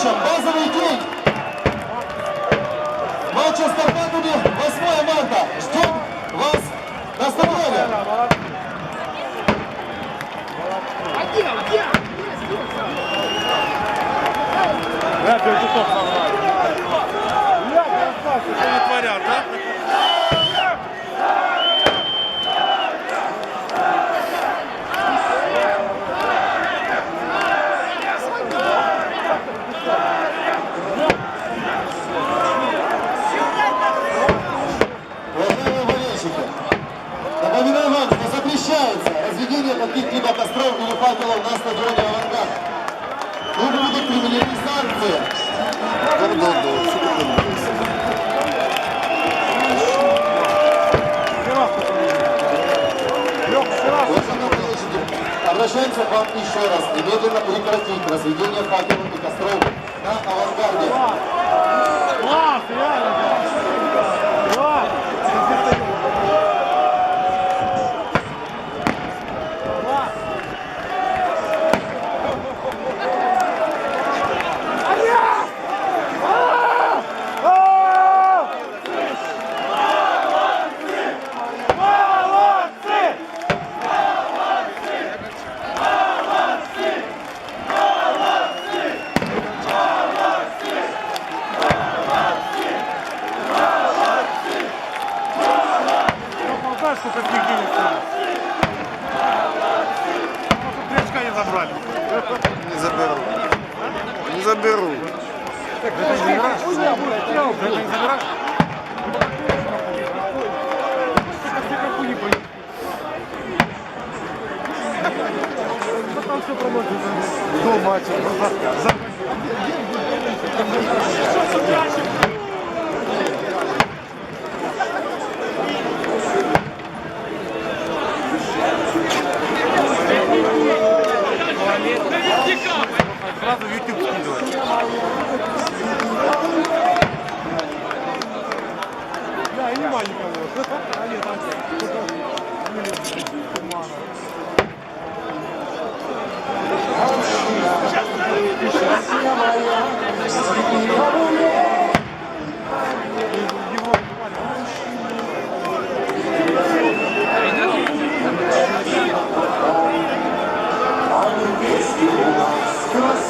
Януковичем. Базовый день. Матч с Тобадами 8 марта. Ждем вас на стадионе. Отдел, отдел! Каких-либо костров или факелов на стадионе «Авангард». Тут будут применены санкции. Обращаемся к вам еще раз. Немедленно прекратить разведение факелов и костров на «Авангарде». Класс, реально. Ну, знаешь, сколько с них денег стоит? Может, Кличка не забрали. Не заберу. Не заберу. Это не забираешь? Это не забираешь? Там все промотится. Сразу в YouTube скидывать. Да, и нема никого. А нет, там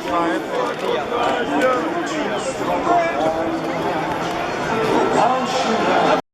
five. Yeah.